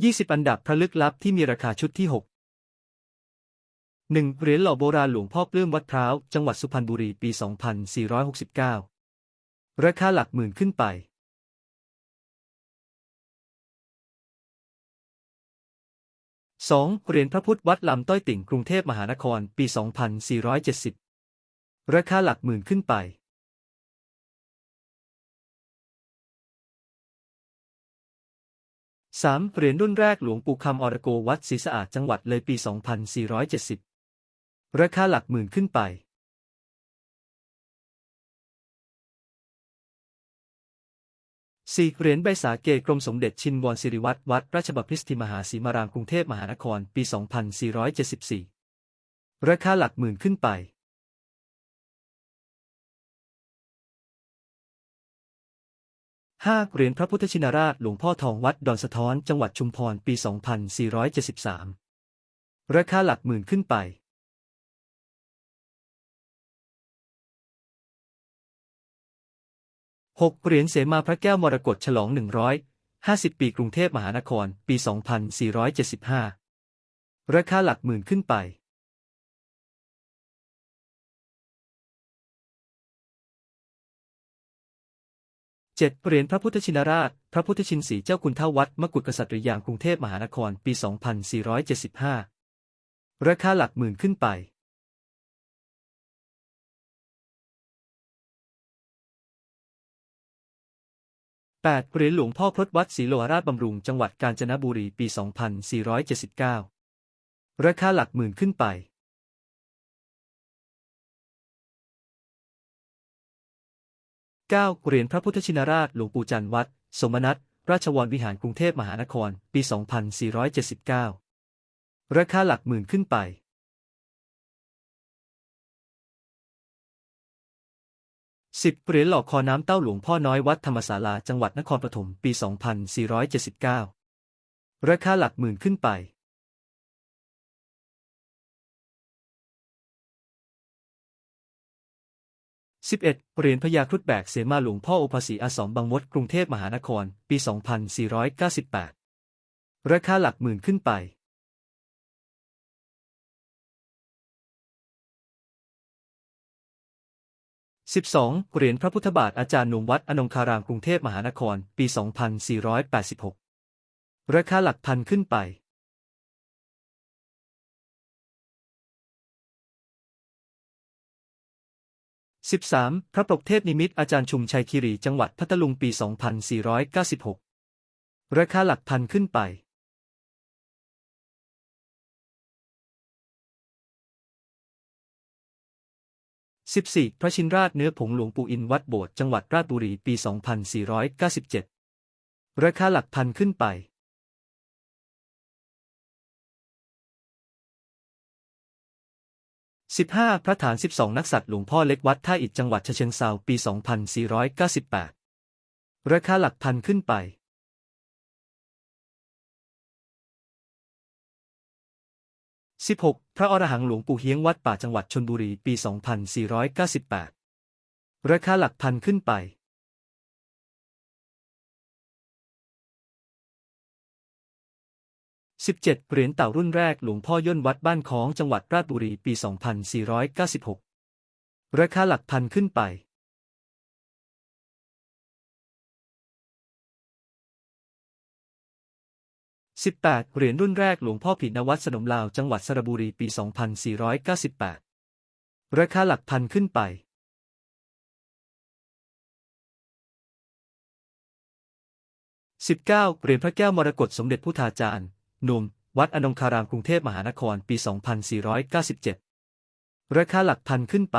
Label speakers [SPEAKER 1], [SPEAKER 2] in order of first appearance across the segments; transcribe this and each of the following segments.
[SPEAKER 1] 20 อันดับพระลึกลับที่มีราคาชุดที่ 6 1. เหรียญหล่อโบราณหลวงพ่อปลื้มวัดพร้าว จังหวัดสุพรรณบุรีปี 2469 ราคาหลักหมื่นขึ้นไป 2. เหรียญพระพุทธวัดลำต้อยติ่งกรุงเทพมหานครปี 2470 ราคาหลักหมื่นขึ้นไป 3. เหรียญรุ่นแรกหลวงปู่คำอรโกวัดศรีสะอาดจังหวัดเลยปี 2470 ราคาหลักหมื่นขึ้นไป 4. เหรียญใบสาเกกรมสมเด็จชินวรสิริวัตรวัดราชบพิสติมหาสีมารามกรุงเทพมหานครปี 2474 ราคาหลักหมื่นขึ้นไป 5. เหรียญพระพุทธชินราชหลวงพ่อทองวัดดอนสะท้อนจังหวัดชุมพรปี 2473 ราคาหลักหมื่นขึ้นไป 6. เหรียญเสมาพระแก้วมรกตฉลอง 150 ปีกรุงเทพมหานคร ปี 2475 ราคาหลักหมื่นขึ้นไป 7. เหรียญพระพุทธชินราช พระพุทธชินสีเจ้าคุณเท่าวัดมกุฎกษัตริยางกรุงเทพมหานครปี 2475 ราคาหลักหมื่นขึ้นไป 8. เหรียญหลวงพ่อพรตวัดศรีโลหราชบำรุงจังหวัดกาญจนบุรีปี 2479 ราคาหลักหมื่นขึ้นไป 9. เหรียญพระพุทธชินราชหลวงปู่จันทร์วัด สมนัตราชวรวิหารกรุงเทพมหานคร ปี 2479 ราคาหลักหมื่นขึ้นไป 10. เหรียญหล่อคอน้ำเต้าหลวงพ่อน้อยวัดธรรมศาลาจังหวัดนครปฐมปี 2479 ราคาหลักหมื่นขึ้นไป 11. เหรียญพญาครุฑแบกเสมาหลวงพ่ออุปสีอาสมบางมดกรุงเทพมหานคร ปี 2498 ราคาหลักหมื่นขึ้นไป 12. เหรียญพระพุทธบาทอาจารย์หนุ่มวัดอนงคารามกรุงเทพมหานคร ปี 2486 ราคาหลักพันขึ้นไป 13. พระปกเทพนิมิตอาจารย์ชุมชัยคีรีจังหวัดพัทลุงปี 2496 ราคาหลักพันขึ้นไป 14. พระชินราชเนื้อผงหลวงปู่อินวัดโบสถ์จังหวัดราชบุรีปี 2497 ราคาหลักพันขึ้นไป 15. พระฐาน 12 นักสัตว์หลวงพ่อเล็กวัดท่าอิฐจังหวัดเชิงเซาปี 2498 ราคาหลักพันขึ้นไป 16. พระอรหังหลวงปู่เฮียงวัดป่าจังหวัดชนบุรีปี 2498 ราคาหลักพันขึ้นไป 17. เหรียญเต่ารุ่นแรกหลวงพ่อย่นวัดบ้านของจังหวัดราชบุรีปี 2496 ราคาหลักพันขึ้นไป 18. เหรียญรุ่นแรกหลวงพ่อผิดนวัดสนมลาวจังหวัดสระบุรีปี 2498 ราคาหลักพันขึ้นไป 19. เหรียญพระแก้วมรกตสมเด็จพุทธาจารย์ นมวัดอนงคารามกรุงเทพมหานครปี 2497 ราคาหลักพันขึ้นไป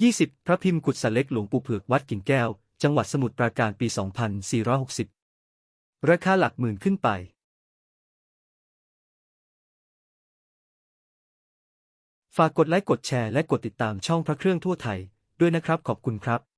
[SPEAKER 1] 20. พระพิมพ์กุศลเล็กหลวงปู่เผือกวัดกิ่งแก้ว จังหวัดสมุทรปราการปี 2460 ราคาหลักหมื่นขึ้นไป ฝากกดไลค์กดแชร์และกดติดตามช่องพระเครื่องทั่วไทยด้วยนะครับขอบคุณครับ